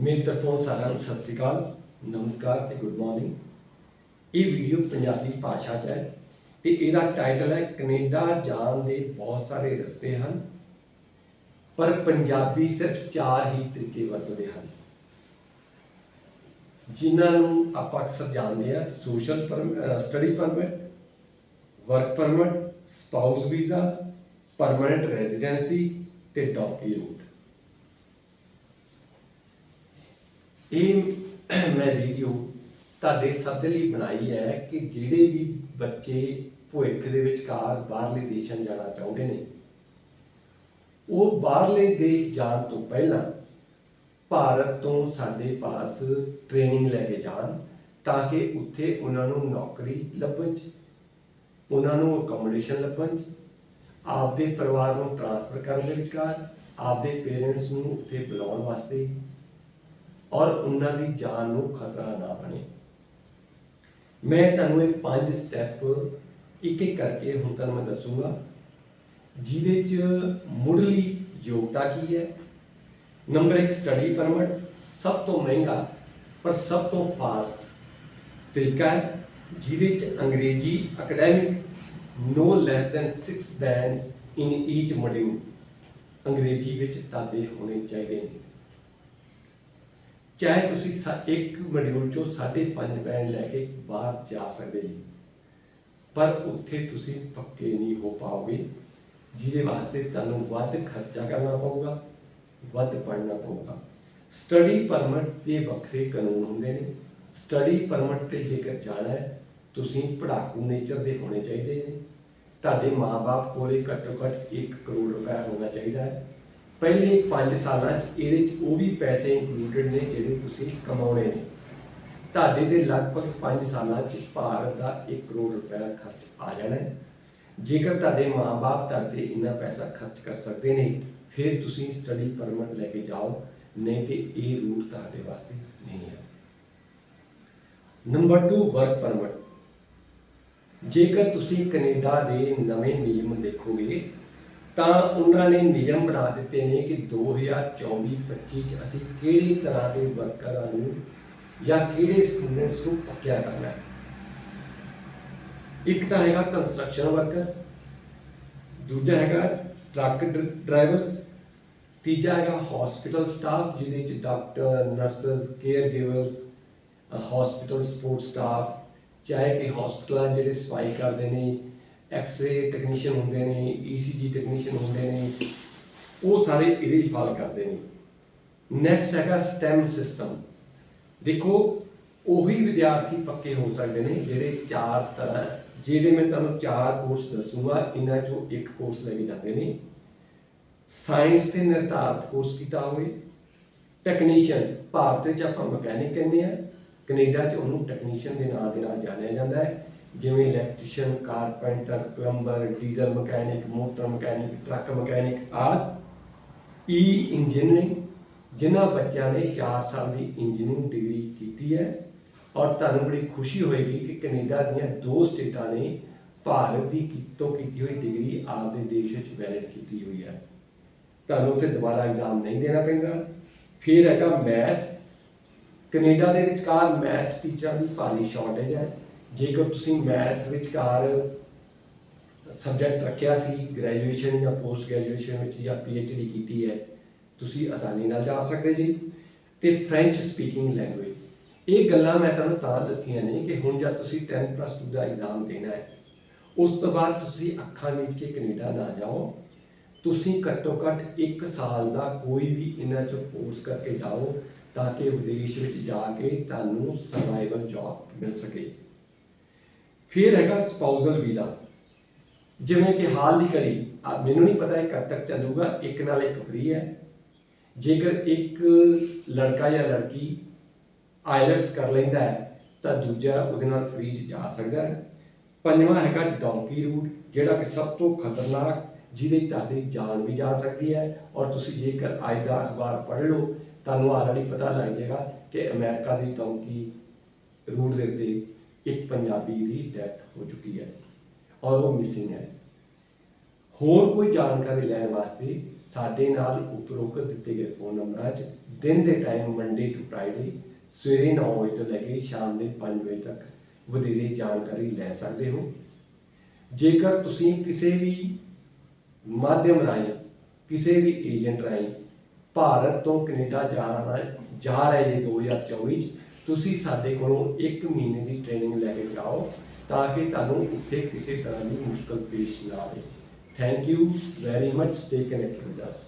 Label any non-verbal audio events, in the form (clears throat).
ਮੇਰੇ ਤਰਫੋਂ ਸਾਰਿਆਂ ਨੂੰ ਸਤਿ ਸ਼੍ਰੀ ਅਕਾਲ, ਨਮਸਕਾਰ ਤੇ ਗੁੱਡ ਮਾਰਨਿੰਗ ਇਹ ਵੀਡੀਓ ਪੰਜਾਬੀ ਭਾਸ਼ਾ 'ਚ ਹੈ ਤੇ ਇਹਦਾ ਟਾਈਟਲ ਹੈ ਕੈਨੇਡਾ ਜਾਣ ਦੇ ਬਹੁਤ ਸਾਰੇ ਰਸਤੇ ਹਨ, ਪਰ ਪੰਜਾਬੀ ਸਿਰਫ ਚਾਰ ਹੀ ਤਰੀਕੇ ਵਰਤਦੇ ਹਨ। ਜਿਨ੍ਹਾਂ ਨੂੰ ਆਪਾਂ ਅਕਸਰ ਜਾਣਦੇ ਆ social study permit work permit spouse visa permanent residency ਤੇ ਡੌਕੀ ਰੂਟ ਇਹ (clears throat) ਮੈਂ ਵੀਡੀਓ ਤੁਹਾਡੇ ਸਭ ਦੇ ਲਈ ਬਣਾਈ ਹੈ ਕਿ ਜਿਹੜੇ ਵੀ ਬੱਚੇ ਭਵਿੱਖ ਦੇ ਵਿਚਕਾਰ ਬਾਹਰਲੇ ਦੇਸ਼ਾਂ ਜਾਣਾ ਚਾਹੁੰਦੇ ਨੇ, ਉਹ ਬਾਹਰਲੇ ਦੇਸ਼ ਜਾਣ ਤੋਂ ਪਹਿਲਾਂ ਭਾਰਤ ਤੋਂ ਸਾਡੇ ਪਾਸ ਟ੍ਰੇਨਿੰਗ ਲੈ ਕੇ ਜਾਣ ਤਾਂ ਕਿ ਉੱਥੇ ਉਹਨਾਂ ਨੂੰ ਨੌਕਰੀ ਲੱਭਣ 'ਚ, ਉਹਨਾਂ ਨੂੰ ਅਕੋਮੋਡੇਸ਼ਨ ਲੱਭਣ 'ਚ, ਆਪਦੇ ਪਰਿਵਾਰ ਨੂੰ ਟ੍ਰਾਂਸਫਰ ਕਰਨ ਦੇ ਵਿਚਕਾਰ, ਆਪਦੇ ਪੇਰੈਂਟਸ ਨੂੰ ਉੱਥੇ ਬੁਲਾਉਣ ਵਾਸਤੇ ਔਰ ਉਹਨਾਂ ਦੀ ਜਾਨ ਨੂੰ ਖਤਰਾ ਨਾ ਬਣੇ। ਮੈਂ ਤੁਹਾਨੂੰ ਇਹ ਪੰਜ ਸਟੈਪ ਇੱਕ ਇੱਕ ਕਰਕੇ ਹੁਣ ਤੁਹਾਨੂੰ ਮੈਂ ਦੱਸੂਗਾ। ਜਿਹਦੇ 'ਚ ਮੁੱਢਲੀ ਯੋਗਤਾ ਕੀ ਹੈ? ਨੰਬਰ 1 ਸਟੱਡੀ ਪਰਮਿਟ ਸਭ ਤੋਂ ਮਹਿੰਗਾ, ਪਰ ਸਭ ਤੋਂ ਫਾਸਟ ਤਰੀਕਾ ਹੈ, ਜਿਹਦੇ 'ਚ ਅੰਗਰੇਜ਼ੀ academic no less than 6 bands in each module ਅੰਗਰੇਜ਼ੀ ਵਿੱਚ ਤਾਦੇ ਹੋਣੇ ਚਾਹੀਦੇ ਨੇ। ਚਾਹੇ ਤੁਸੀਂ ਸਾ- ਇੱਕ ਮੋਡਿਊਲ ਚੋਂ 5.5 ਬੈਂਡ ਲੈ ਕੇ ਬਾਹਰ ਜਾ ਸਕਦੇ ਜੀ। ਪਰ ਉੱਥੇ ਤੁਸੀਂ ਪੱਕੇ ਨਹੀਂ ਹੋ ਪਾਓਗੇ, ਜਿਹਦੇ ਵਾਸਤੇ ਤੁਹਾਨੂੰ ਵੱਧ ਖਰਚਾ ਕਰਨਾ ਪਊਗਾ, ਵੱਧ ਪੜ੍ਹਨਾ ਪਊਗਾ। ਸਟੱਡੀ ਪਰਮਿਟ ਦੇ ਵੱਖਰੇ ਕਾਨੂੰਨ ਹੁੰਦੇ ਨੇ। ਸਟੱਡੀ ਪਰਮਿਟ ਤੇ ਜੇਕਰ ਜਾਣਾ ਹੈ, ਤੁਸੀਂ ਪੜਾਕੂ ਨੇਚਰ ਦੇ ਹੋਣੇ ਚਾਹੀਦੇ ਨੇ। ਤੁਹਾਡੇ ਮਾਪੇ ਕੋਲੇ ਘੱਟੋ ਘੱਟ 1 ਕਰੋੜ ਰੁਪਏ ਹੋਣਾ ਚਾਹੀਦਾ ਹੈ। ਪਹਿਲੇ 5 ਸਾਲਾਂ 'ਚ ਇਹਦੇ 'ਚ ਉਹ ਵੀ ਪੈਸੇ ਇਨਕਲੂਡਡ ਨੇ ਜਿਹੜੇ ਤੁਸੀਂ ਕਮਾਉਣੇ ਨੇ। ਤੁਹਾਡੇ ਦੇ ਲਗਭਗ 5 ਸਾਲਾਂ 'ਚ ਭਾਰਤ ਦਾ 1 ਕਰੋੜ ਰੁਪਏ ਖਰਚ ਆ ਜਾਣਾ ਹੈ। ਜੇਕਰ ਤੁਹਾਡੇ ਮਾਪੇ ਤੁਹਾਡੇ ਇੰਨਾ ਪੈਸਾ ਖਰਚ ਕਰ ਸਕਦੇ ਨੇ, ਫਿਰ ਤੁਸੀਂ ਸਟੱਡੀ ਪਰਮਿਟ ਲੈ ਕੇ ਜਾਓ, ਨਹੀਂ ਤੇ ਇਹ ਰੂਟ ਤੁਹਾਡੇ ਵਾਸਤੇ ਨਹੀਂ ਹੈ। ਨੰਬਰ 2 ਵਰਕ ਪਰਮਿਟ ਜੇਕਰ ਤੁਸੀਂ ਕੈਨੇਡਾ ਦੇ ਨਵੇਂ ਨਿਯਮ ਦੇਖੋਗੇ ਤਾਂ ਉਹਨਾਂ ਨੇ ਨਿਯਮ ਬਣਾ ਦਿੱਤੇ ਨੇ ਕਿ 2024-25 ਚ ਅਸੀਂ ਕਿਹੜੀ ਤਰ੍ਹਾਂ ਦੇ ਵਰਕਰਾਂ ਨੂੰ ਜਾਂ ਕਿਹੜੇ ਸਟੂਡੈਂਟਸ ਨੂੰ ਪੱਕਿਆ ਕਰਨਾ ਹੈ। ਇੱਕ ਤਾਂ ਹੈਗਾ ਕੰਸਟਰਕਸ਼ਨ ਵਰਕਰ ਦੂਜਾ ਹੈਗਾ ਟਰੱਕ ਡਰਾਈਵਰਸ ਤੀਜਾ ਹੈਗਾ ਹਸਪੀਟਲ ਸਟਾਫ ਜਿਹਦੇ ਚ doctor nurses care givers hospital support staff ਚਾਹੇ ਕਿ ਹਸਪਤਾਲਾਂ ਜਿਹੜੇ ਸਫ਼ਾਈ ਕਰਦੇ ਨੇ ਐਕਸ-ਰੇ ਟੈਕਨੀਸ਼ੀਅਨ ਹੁੰਦੇ ਨੇ ਈਸੀਜੀ ਟੈਕਨੀਸ਼ੀਅਨ ਹੁੰਦੇ ਨੇ, ਉਹ ਸਾਰੇ ਇਹਦੇ 'ਚ ਫਾਲ ਕਰਦੇ ਨੇ। ਨੈਕਸਟ ਹੈਗਾ ਸਟੈਮ ਸਿਸਟਮ ਦੇਖੋ, ਉਹੀ ਵਿਦਿਆਰਥੀ ਪੱਕੇ ਹੋ ਸਕਦੇ ਨੇ ਜਿਹੜੇ ਚਾਰ ਤਰ੍ਹਾਂ, ਜਿਹੜੇ ਮੈਂ ਤੁਹਾਨੂੰ ਚਾਰ ਕੋਰਸ ਦੱਸੂਗਾ, ਇਹਨਾਂ ਚੋਂ ਇੱਕ ਕੋਰਸ ਲੈ ਕੇ ਜਾਂਦੇ ਨੇ। ਸਾਇੰਸ ਤੇ ਨਿਰਧਾਰਤ ਕੋਰਸ ਕੀਤਾ ਹੋਵੇ। ਟੈਕਨੀਸ਼ੀਅਨ ਭਾਰਤ ਵਿੱਚ ਆਪਾਂ ਮਕੈਨਿਕ ਕਹਿੰਦੇ ਆ। ਕੈਨੇਡਾ 'ਚ ਉਹਨੂੰ ਟੈਕਨੀਸ਼ੀਅਨ ਦੇ ਨਾਂ ਦੇ ਨਾਲ ਜਾਣਿਆ ਜਾਂਦਾ ਹੈ। ਜਿਵੇਂ electrician carpenter plumber diesel mechanic motor mechanic truck mechanic ਆਦਿ। e ਈ ਇੰਜੀਨੀਅਰਿੰਗ ਜਿਨ੍ਹਾਂ ਬੱਚਿਆਂ ਨੇ 4 ਸਾਲ ਦੀ ਇੰਜੀਨੀਅਰਿੰਗ ਡਿਗਰੀ ਕੀਤੀ ਹੈ। ਔਰ ਤੁਹਾਨੂੰ ਬੜੀ ਖੁਸ਼ੀ ਹੋਏਗੀ ਕਿ ਕੈਨੇਡਾ ਦੀਆਂ ਦੋ ਸਟੇਟਾਂ ਨੇ ਭਾਰਤ ਦੀ ਤੋਂ ਕੀਤੀ ਹੋਈ ਡਿਗਰੀ ਆਪਦੇ ਦੇਸ਼ ਵਿੱਚ ਵੈਲਿਡ ਕੀਤੀ ਹੋਈ ਹੈ। ਤੁਹਾਨੂੰ ਉੱਥੇ ਦੁਬਾਰਾ ਐਗਜ਼ਾਮ ਨਹੀਂ ਦੇਣਾ ਪੈਂਦਾ। ਫਿਰ ਹੈਗਾ ਮੈਥ ਕੈਨੇਡਾ ਦੇ ਵਿਚਕਾਰ ਮੈਥ ਟੀਚਰਾਂ ਦੀ ਭਾਰੀ ਸ਼ਾਰਟੇਜ ਹੈ। ਜੇਕਰ ਤੁਸੀਂ ਮੈਥ ਵਿਚਕਾਰ ਸਬਜੈਕਟ ਰੱਖਿਆ ਸੀ ਗ੍ਰੈਜੂਏਸ਼ਨ ਜਾਂ ਪੋਸਟ ਗ੍ਰੈਜੂਏਸ਼ਨ ਵਿੱਚ ਜਾਂ ਡੀ ਕੀਤੀ ਹੈ, ਤੁਸੀਂ ਆਸਾਨੀ ਨਾਲ ਜਾ ਸਕਦੇ ਜੀ। ਤੇ ਫ੍ਰੈਂਚ ਸਪੀਕਿੰਗ ਲੈਂਗੁਏਜ ਇਹ ਗੱਲਾਂ ਮੈਂ ਤੁਹਾਨੂੰ ਤਾਂ ਦੱਸੀਆਂ ਨੇ ਕਿ ਹੁਣ ਜਦ ਤੁਸੀਂ 10 ਪਲੱਸ 2 ਦਾ ਐਗਜ਼ਾਮ ਦੇਣਾ ਹੈ, ਉਸ ਤੋਂ ਬਾਅਦ ਤੁਸੀਂ ਅੱਖਾਂ ਮੀਚ ਕੇ ਕੈਨੇਡਾ ਨਾ ਜਾਓ। ਤੁਸੀਂ ਘੱਟੋ ਘੱਟ 1 ਸਾਲ ਦਾ ਕੋਈ ਵੀ ਇਹਨਾਂ ਚੋਂ ਕੋਰਸ ਕਰਕੇ ਜਾਓ, ਤਾਂ ਕਿ ਵਿਦੇਸ਼ ਵਿੱਚ ਜਾ ਕੇ ਤੁਹਾਨੂੰ ਸਰਵਾਈਵਲ ਜੌਬ ਮਿਲ ਸਕੇ। ਫਿਰ ਹੈਗਾ ਸਪਾਊਸਲ ਵੀਜ਼ਾ ਜਿਵੇਂ ਕਿ ਹਾਲ ਦੀ ਘੜੀ ਮੈਨੂੰ ਨਹੀਂ ਪਤਾ ਇਹ ਕਦ ਤੱਕ ਚੱਲੂਗਾ, ਇੱਕ ਨਾਲ ਇੱਕ ਫ੍ਰੀ ਹੈ। ਜੇਕਰ ਇੱਕ ਲੜਕਾ ਜਾਂ ਲੜਕੀ ਆਇਲਟਸ ਕਰ ਲੈਂਦਾ ਹੈ, ਤਾਂ ਦੂਜਾ ਉਹਦੇ ਨਾਲ ਫ੍ਰੀ 'ਚ ਜਾ ਸਕਦਾ ਹੈ। ਪੰਜਵਾਂ ਹੈਗਾ ਡੌਂਕੀ ਰੂਟ ਜਿਹੜਾ ਕਿ ਸਭ ਤੋਂ ਖਤਰਨਾਕ, ਜਿਹਦੇ ਤੁਹਾਡੀ ਜਾਨ ਵੀ ਜਾ ਸਕਦੀ ਹੈ। ਔਰ ਤੁਸੀਂ ਜੇਕਰ ਅੱਜ ਦਾ ਅਖਬਾਰ ਪੜ੍ਹ ਲਓ, ਤੁਹਾਨੂੰ ਆਲਰੇਡੀ ਪਤਾ ਲੱਗ ਜਾਏਗਾ ਕਿ ਅਮਰੀਕਾ ਦੀ ਡੌਂਕੀ ਰੂਟ ਦੇ ਉੱਤੇ ਇੱਕ ਪੰਜਾਬੀ ਦੀ ਡੈਥ ਹੋ ਚੁੱਕੀ ਹੈ ਔਰ ਉਹ ਮਿਸਿੰਗ ਹੈ। ਹੋਰ ਕੋਈ ਜਾਣਕਾਰੀ ਲੈਣ ਵਾਸਤੇ ਸਾਡੇ ਨਾਲ ਉਪਰੋਕਤ ਦਿੱਤੇ ਗਏ ਫੋਨ ਨੰਬਰਾਂ 'ਚ ਦਿਨ ਦੇ ਟਾਈਮ ਮੰਡੇ ਟੂ ਫਰਾਈਡੇ ਸਵੇਰੇ 9 ਵਜੇ ਤੋਂ ਲੈ ਕੇ ਸ਼ਾਮ ਦੇ 5 ਵਜੇ ਤੱਕ ਵਧੇਰੇ ਜਾਣਕਾਰੀ ਲੈ ਸਕਦੇ ਹੋ। ਜੇਕਰ ਤੁਸੀਂ ਕਿਸੇ ਵੀ ਮਾਧਿਅਮ ਰਾਹੀਂ, ਕਿਸੇ ਵੀ ਏਜੰਟ ਰਾਹੀਂ ਭਾਰਤ ਤੋਂ ਕੈਨੇਡਾ ਜਾਣਾ ਜਾ ਰਹੇ ਜੀ 2024 ਚ ਤੁਸੀਂ ਸਾਡੇ ਕੋਲੋਂ 1 ਮਹੀਨੇ ਦੀ ਟ੍ਰੇਨਿੰਗ ਲੈ ਕੇ ਜਾਓ ਤਾਂ ਕਿ ਤੁਹਾਨੂੰ ਉੱਥੇ ਕਿਸੇ ਤਰ੍ਹਾਂ ਦੀ ਮੁਸ਼ਕਲ ਪੇਸ਼ ਨਾ ਆਵੇ। Thank you very much stay connected with us